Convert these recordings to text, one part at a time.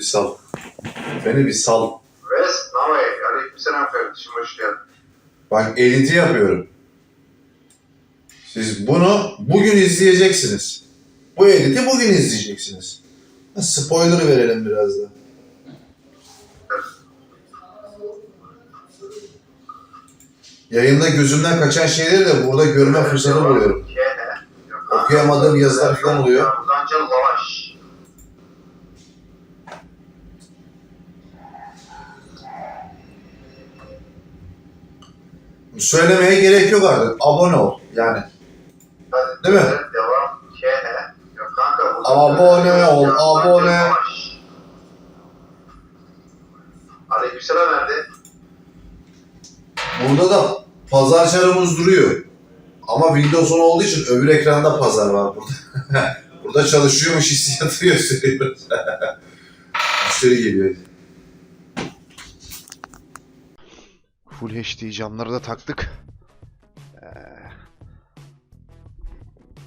Beni bir sal. Beni bir sal. West, Norway. Aleykümselam kardeşim, hoş geldin. Bak editi yapıyorum. Siz bunu bugün izleyeceksiniz. Bu editi bugün izleyeceksiniz. Spoiler verelim biraz da. Yayında gözümden kaçan şeyleri de burada görme fırsatı buluyorum. Okuyamadığım yazılar falan oluyor. Uzanca lavaş. Söylemeye gerek yok artık. Abone ol. Yani Hadi, Değil mi? Devam. Kene. Yok kanka. bu- Abone ol, abone. lavaş. Aleykümselam nerede? burada da pazar çarımız duruyor. Ama video sonu olduğu için öbür ekranda pazar var burada. burada çalışıyormuş hissiyatı gösteriyoruz. Müşteri geliyor. Full HD camları da taktık. Ee,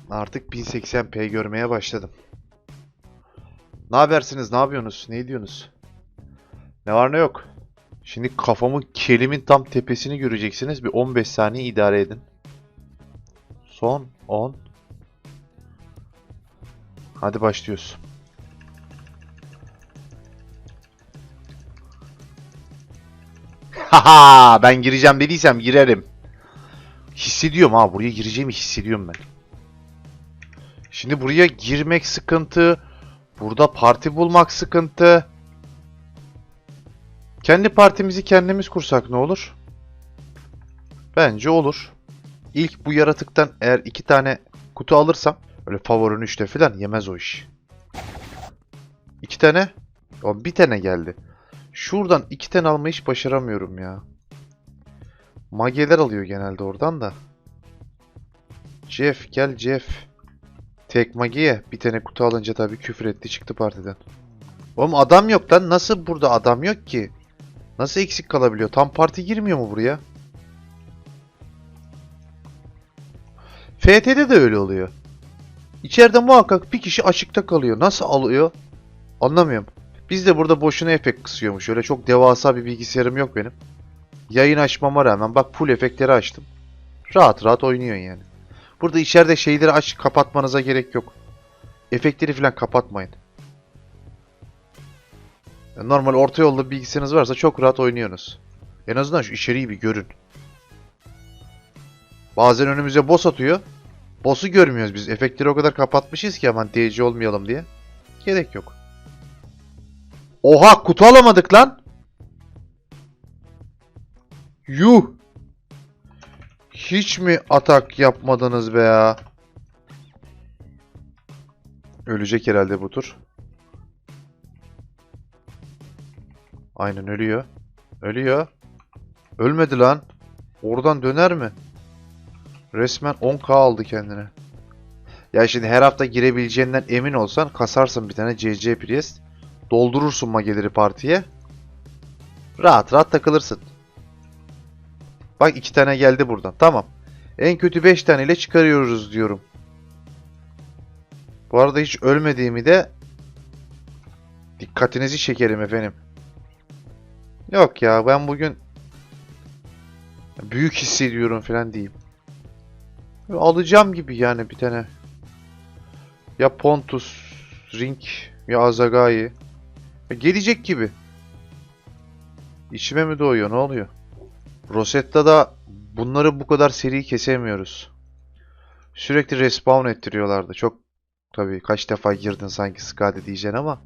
Artık 1080p görmeye başladım. Ne habersiniz? Ne yapıyorsunuz? Ne ediyorsunuz? Ne var ne yok. Şimdi kafamı kelimin tam tepesini göreceksiniz. Bir 15 saniye idare edin. Son 10. Hadi başlıyoruz. Haha ben gireceğim dediysem girerim. Hissediyorum ha buraya gireceğimi hissediyorum ben. Şimdi buraya girmek sıkıntı. Burada parti bulmak sıkıntı. Kendi partimizi kendimiz kursak ne olur? Bence olur. İlk bu yaratıktan eğer iki tane kutu alırsam öyle favorin üçte falan yemez o iş. İki tane? O bir tane geldi. Şuradan iki tane almayı hiç başaramıyorum ya. Mageler alıyor genelde oradan da. Jeff gel Jeff. Tek magiye bir tane kutu alınca tabii küfür etti çıktı partiden. Oğlum adam yok lan. Nasıl burada adam yok ki? Nasıl eksik kalabiliyor? Tam parti girmiyor mu buraya? FT'de de öyle oluyor. İçeride muhakkak bir kişi açıkta kalıyor. Nasıl alıyor? Anlamıyorum. Biz de burada boşuna efekt kısıyormuş. Öyle çok devasa bir bilgisayarım yok benim. Yayın açmama rağmen bak full efektleri açtım. Rahat rahat oynuyorsun yani. Burada içeride şeyleri aç kapatmanıza gerek yok. Efektleri falan kapatmayın. Normal orta yolda bilgisayarınız varsa çok rahat oynuyorsunuz. En azından şu içeriği bir görün. Bazen önümüze boss atıyor. Boss'u görmüyoruz biz. Efektleri o kadar kapatmışız ki aman DC olmayalım diye. Gerek yok. Oha kutu alamadık lan. Yuh. Hiç mi atak yapmadınız be ya? Ölecek herhalde bu tur. Aynen ölüyor. Ölüyor. Ölmedi lan. Oradan döner mi? Resmen 10k aldı kendine. Ya şimdi her hafta girebileceğinden emin olsan kasarsın bir tane CC Priest. Doldurursun mageleri partiye. Rahat rahat takılırsın. Bak iki tane geldi buradan. Tamam. En kötü 5 taneyle çıkarıyoruz diyorum. Bu arada hiç ölmediğimi de dikkatinizi çekerim efendim. Yok ya ben bugün büyük hissediyorum falan diyeyim. Alacağım gibi yani bir tane. Ya Pontus, Ring ya Azagai. Ya Gelecek gibi. İçime mi doğuyor ne oluyor? Rosetta'da bunları bu kadar seri kesemiyoruz. Sürekli respawn ettiriyorlardı. Çok tabii kaç defa girdin sanki Skadi diyeceksin ama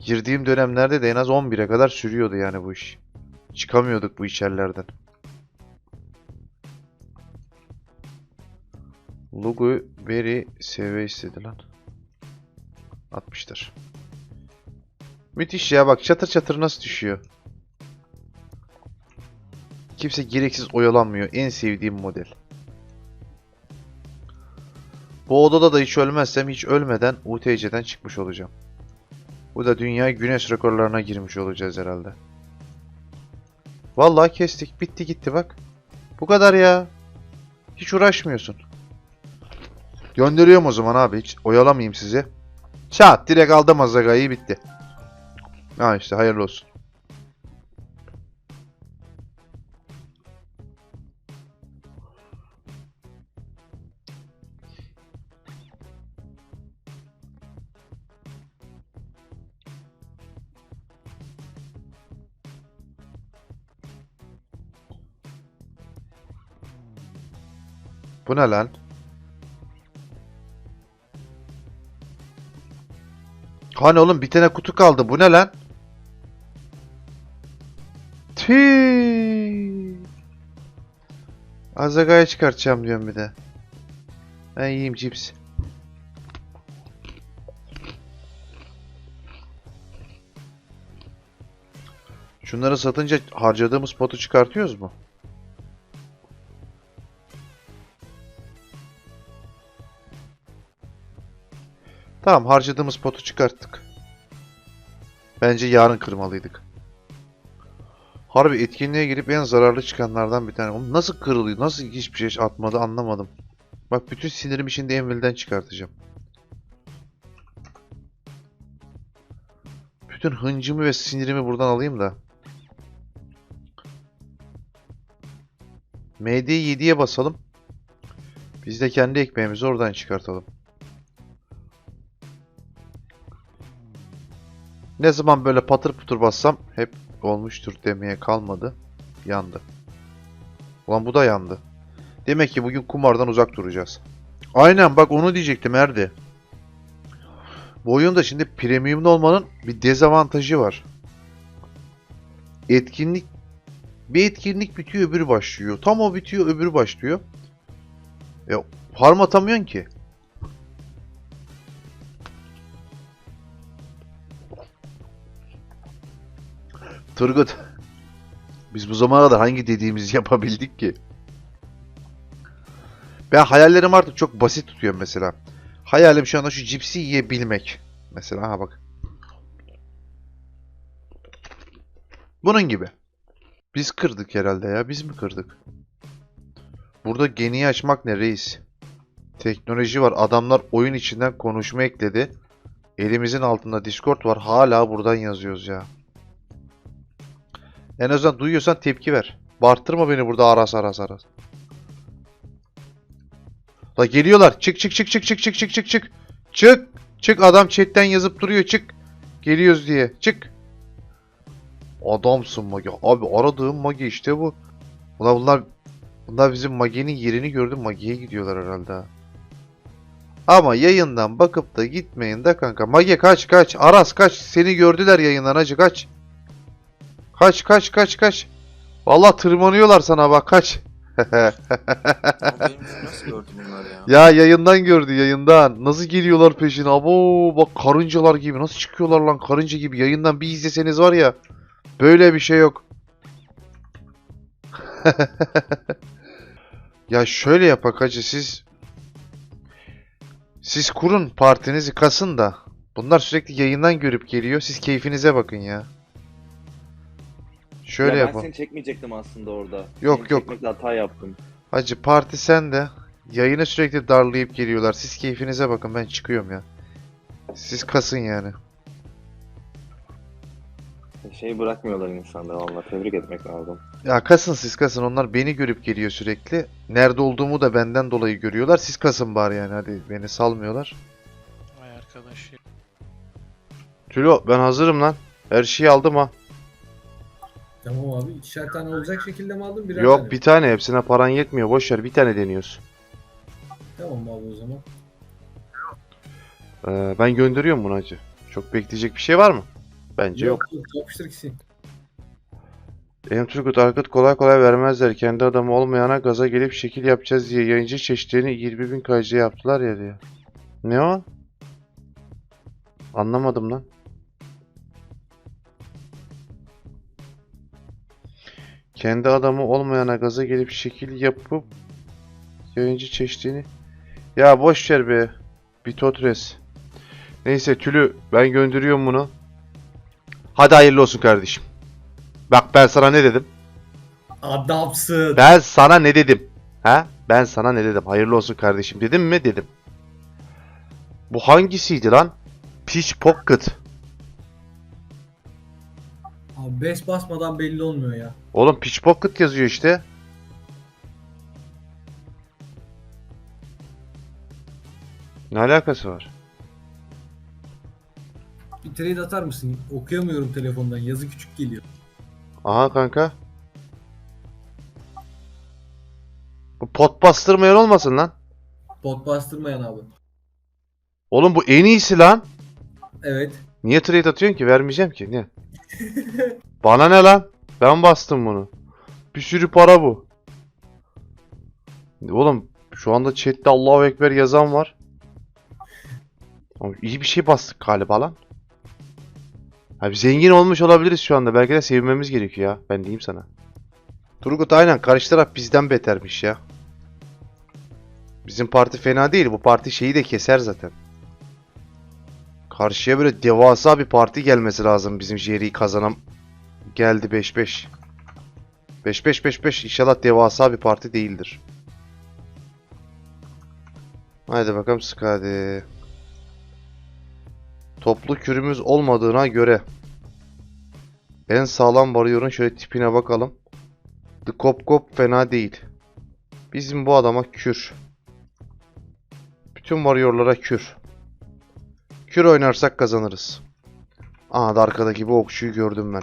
girdiğim dönemlerde de en az 11'e kadar sürüyordu yani bu iş. Çıkamıyorduk bu içerilerden. Lugu Berry CV istedi lan. Atmışlar. Müthiş ya bak çatır çatır nasıl düşüyor. Kimse gereksiz oyalanmıyor. En sevdiğim model. Bu odada da hiç ölmezsem hiç ölmeden UTC'den çıkmış olacağım. Bu da dünya güneş rekorlarına girmiş olacağız herhalde. Vallahi kestik. Bitti gitti bak. Bu kadar ya. Hiç uğraşmıyorsun. Gönderiyorum o zaman abi. Hiç oyalamayayım sizi. Çat direkt aldım Azagai'yi bitti. Ha işte hayırlı olsun. Bu ne lan? Hani oğlum bir tane kutu kaldı. Bu ne lan? Azagaya çıkartacağım diyorum bir de. Ben yiyeyim cips. Şunları satınca harcadığımız potu çıkartıyoruz mu? Tamam harcadığımız potu çıkarttık. Bence yarın kırmalıydık. Harbi etkinliğe girip en zararlı çıkanlardan bir tane. Nasıl kırılıyor? Nasıl hiçbir şey atmadı anlamadım. Bak bütün sinirimi şimdi Envil'den çıkartacağım. Bütün hıncımı ve sinirimi buradan alayım da. MD 7'ye basalım. Biz de kendi ekmeğimizi oradan çıkartalım. Ne zaman böyle patır putur bassam hep olmuştur demeye kalmadı. Yandı. Ulan bu da yandı. Demek ki bugün kumardan uzak duracağız. Aynen bak onu diyecektim Erdi. Bu oyunda şimdi premiumda olmanın bir dezavantajı var. Etkinlik bir etkinlik bitiyor öbürü başlıyor. Tam o bitiyor öbürü başlıyor. E, farm atamıyorsun ki. Turgut. Biz bu zamana kadar hangi dediğimizi yapabildik ki? Ben hayallerim artık çok basit tutuyorum mesela. Hayalim şu anda şu cipsi yiyebilmek. Mesela ha bak. Bunun gibi. Biz kırdık herhalde ya. Biz mi kırdık? Burada geniyi açmak ne reis? Teknoloji var. Adamlar oyun içinden konuşma ekledi. Elimizin altında Discord var. Hala buradan yazıyoruz ya. En azından duyuyorsan tepki ver. Bağırtırma beni burada aras aras aras. La geliyorlar. Çık çık çık çık çık çık çık çık çık. Çık. Çık adam chatten yazıp duruyor. Çık. Geliyoruz diye. Çık. Adamsın Magi. Abi aradığım Magi işte bu. Ulan bunlar bunlar bizim Magi'nin yerini gördü. Magi'ye gidiyorlar herhalde. ha. Ama yayından bakıp da gitmeyin de kanka. Magi kaç kaç. Aras kaç. Seni gördüler yayından hacı kaç. Kaç kaç kaç kaç. Vallahi tırmanıyorlar sana bak kaç. Nasıl gördü bunlar ya? Ya yayından gördü yayından. Nasıl geliyorlar peşine? Abo bak karıncalar gibi. Nasıl çıkıyorlar lan karınca gibi. Yayından bir izleseniz var ya. Böyle bir şey yok. ya şöyle yapak hacı siz. Siz kurun partinizi kasın da. Bunlar sürekli yayından görüp geliyor. Siz keyfinize bakın ya. Şöyle ya ben yapalım. seni çekmeyecektim aslında orada. Yok, Seni yok. Çekmekle hata yaptım. Hacı parti sen de. Yayını sürekli darlayıp geliyorlar. Siz keyfinize bakın ben çıkıyorum ya. Siz kasın yani. Şey bırakmıyorlar insanları valla tebrik etmek lazım. Ya kasın siz kasın. Onlar beni görüp geliyor sürekli. Nerede olduğumu da benden dolayı görüyorlar. Siz kasın bari yani. Hadi beni salmıyorlar. Vay arkadaş ya. Tülo ben hazırım lan. Her şeyi aldım ha. Tamam abi ikişer tane olacak şekilde mi aldın birer Yok tane? bir tane hepsine paran yetmiyor. Boş ver bir tane deniyorsun. Tamam abi o zaman. Ee, ben gönderiyorum bunu hacı. Çok bekleyecek bir şey var mı? Bence yok. yok. Yapıştır gitsin. Benim Turgut Arkut kolay kolay vermezler. Kendi adamı olmayana gaza gelip şekil yapacağız diye yayıncı çeşitlerini 20 bin kayıcı yaptılar ya diyor. Ne o? Anlamadım lan. Kendi adamı olmayana gaza gelip şekil yapıp yayıncı çeşitlerini... Ya boş ver be. Bitotres. Neyse Tülü ben gönderiyorum bunu. Hadi hayırlı olsun kardeşim. Bak ben sana ne dedim? Adamsın. Ben sana ne dedim? Ha? Ben sana ne dedim? Hayırlı olsun kardeşim dedim mi? Dedim. Bu hangisiydi lan? Peach Pocket. Abi bes basmadan belli olmuyor ya. Oğlum pitch pocket yazıyor işte. Ne alakası var? Bir trade atar mısın? Okuyamıyorum telefondan. Yazı küçük geliyor. Aha kanka. Bu pot bastırmayan olmasın lan. Bot bastırmayan abi. Oğlum bu en iyisi lan. Evet. Niye trade atıyorsun ki? Vermeyeceğim ki. Niye? Bana ne lan? Ben bastım bunu. Bir sürü para bu. Oğlum şu anda chatte Allahu Ekber yazan var. Oğlum, iyi bir şey bastık galiba lan. Abi zengin olmuş olabiliriz şu anda. Belki de sevinmemiz gerekiyor ya. Ben diyeyim sana. Turgut aynen karşı bizden betermiş ya. Bizim parti fena değil. Bu parti şeyi de keser zaten. Karşıya böyle devasa bir parti gelmesi lazım bizim Jerry'i kazanan. Geldi 5-5. 5-5-5-5 inşallah devasa bir parti değildir. Haydi bakalım sık hadi. Toplu kürümüz olmadığına göre en sağlam varıyorun şöyle tipine bakalım. The Kop Kop fena değil. Bizim bu adama kür. Bütün varyorlara kür. Kür oynarsak kazanırız. Aha da arkadaki bu okçuyu gördüm ben.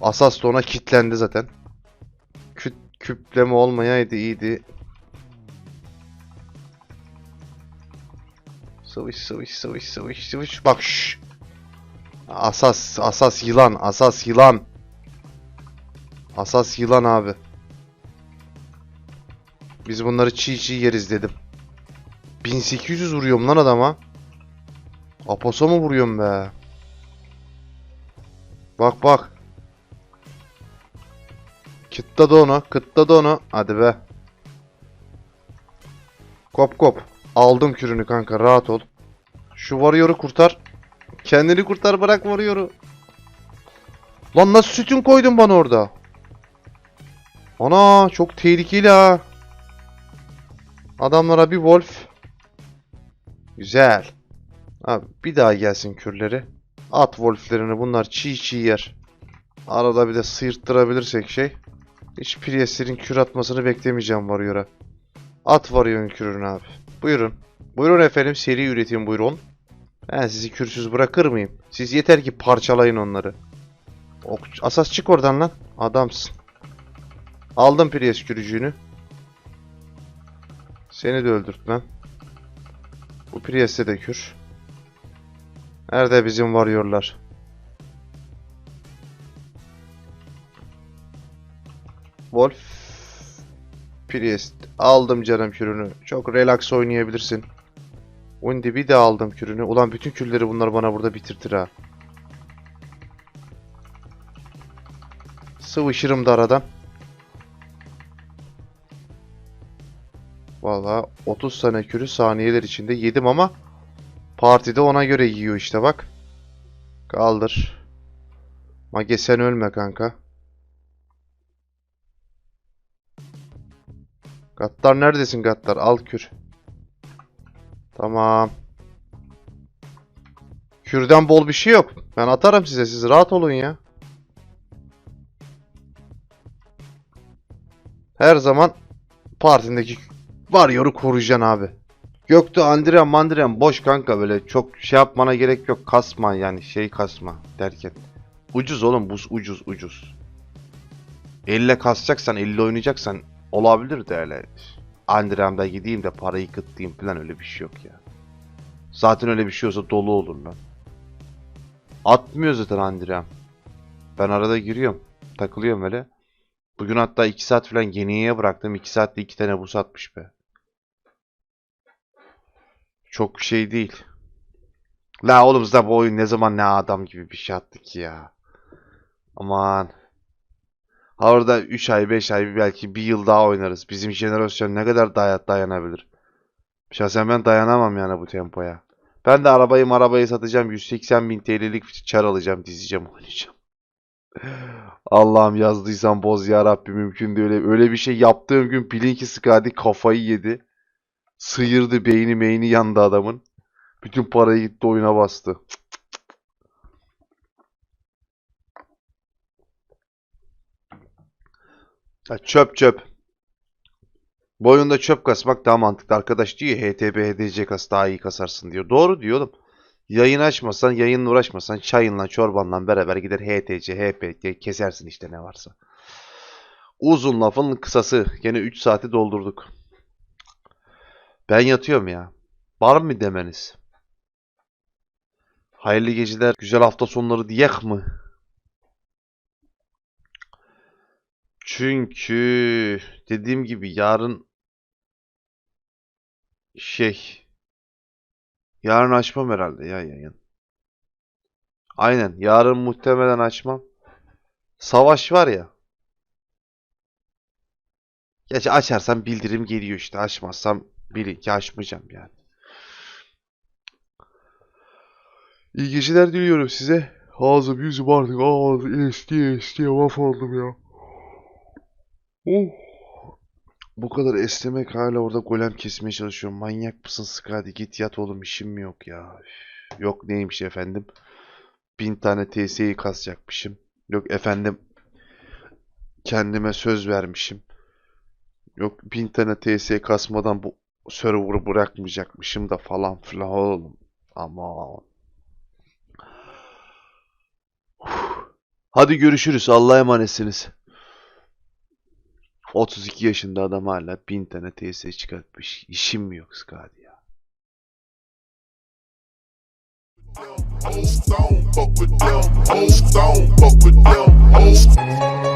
Asas da ona kitlendi zaten. Küt, küpleme olmayaydı iyiydi. Sıvış sıvış sıvış sıvış sıvış. Bak şş. Asas asas yılan asas yılan. Asas yılan abi. Biz bunları çiğ çiğ yeriz dedim. 1800 vuruyorum lan adama. Aposo mu vuruyorum be? Bak bak. Kıtladı onu. Kıtladı onu. Hadi be. Kop kop. Aldım kürünü kanka. Rahat ol. Şu Warrior'u kurtar. Kendini kurtar bırak Warrior'u. Lan nasıl sütün koydun bana orada? Ana çok tehlikeli ha. Adamlara bir wolf. Güzel. Abi bir daha gelsin kürleri. At wolflerini bunlar çiğ çiğ yer. Arada bir de sıyırttırabilirsek şey. Hiç Priest'lerin kür atmasını beklemeyeceğim Warrior'a. At Warrior'ın kürünü abi. Buyurun. Buyurun efendim seri üretim buyurun. Ben sizi kürsüz bırakır mıyım? Siz yeter ki parçalayın onları. Ok Asas çık oradan lan. Adamsın. Aldım Priest kürücüğünü. Seni de öldürtmem. Bu Priest'e de kür. Nerede bizim Warrior'lar? Wolf. Priest. Aldım canım kürünü. Çok relax oynayabilirsin. Wendy bir de aldım kürünü. Ulan bütün külleri bunlar bana burada bitirtir ha. Sıvışırım da aradan. Valla 30 tane kürü saniyeler içinde yedim ama partide ona göre yiyor işte bak. Kaldır. Mage sen ölme kanka. Gattar neredesin Gattar? Al kür. Tamam. Kürden bol bir şey yok. Ben atarım size. Siz rahat olun ya. Her zaman partindeki varyoru koruyacaksın abi. Göktuğ Andrian Mandrian boş kanka böyle çok şey yapmana gerek yok. Kasma yani şey kasma derken. Ucuz oğlum buz ucuz ucuz. Elle kasacaksan elle oynayacaksan olabilir de öyle. Andrian'da gideyim de parayı kıtlayayım falan öyle bir şey yok ya. Zaten öyle bir şey olsa dolu olur lan. Atmıyor zaten Andrian. Ben arada giriyorum. Takılıyorum öyle. Bugün hatta 2 saat falan Geniye'ye bıraktım. 2 saatte 2 tane bus atmış be. Çok şey değil. La oğlum da bu oyun ne zaman ne adam gibi bir şey attık ki ya. Aman. Ha orada 3 ay 5 ay belki bir yıl daha oynarız. Bizim jenerasyon ne kadar day dayanabilir? Şahsen ben dayanamam yani bu tempoya. Ben de arabayı arabayı satacağım. 180 bin TL'lik çar alacağım. Dizeceğim oynayacağım. Allah'ım yazdıysan boz ya Rabbi mümkün değil. Öyle, öyle bir şey yaptığım gün Blinky Skadi kafayı yedi. Sıyırdı beyni meyni yandı adamın. Bütün parayı gitti oyuna bastı. Ya çöp çöp. Bu oyunda çöp kasmak daha mantıklı. Arkadaş diyor HTB, HDC kas daha iyi kasarsın diyor. Doğru diyor oğlum. Yayın açmasan, yayınla uğraşmasan çayınla, çorbanla beraber gider HTC, HP kesersin işte ne varsa. Uzun lafın kısası. Gene 3 saati doldurduk. Ben yatıyorum ya. Var mı demeniz? Hayırlı geceler, güzel hafta sonları diyek mi? Çünkü dediğim gibi yarın şey yarın açmam herhalde ya yayın. Aynen yarın muhtemelen açmam. Savaş var ya. Gerçi açarsam bildirim geliyor işte. Açmazsam bil ki açmayacağım yani. İyi geceler diliyorum size. Ağzım yüzüm artık ağzı esti esti mahvoldum ya. Oh. Bu kadar esnemek hala orada golem kesmeye çalışıyorum. Manyak mısın Skadi? Git yat oğlum işim mi yok ya. Yok neymiş efendim. Bin tane TS'yi kasacakmışım. Yok efendim. Kendime söz vermişim. Yok bin tane TS kasmadan bu server'ı bırakmayacakmışım da falan filan oğlum. Aman. Hadi görüşürüz. Allah'a emanetsiniz. 32 yaşında adam hala 1000 tane TS çıkartmış. İşim mi yok Skadi ya? Don't fuck with them. Don't fuck with them.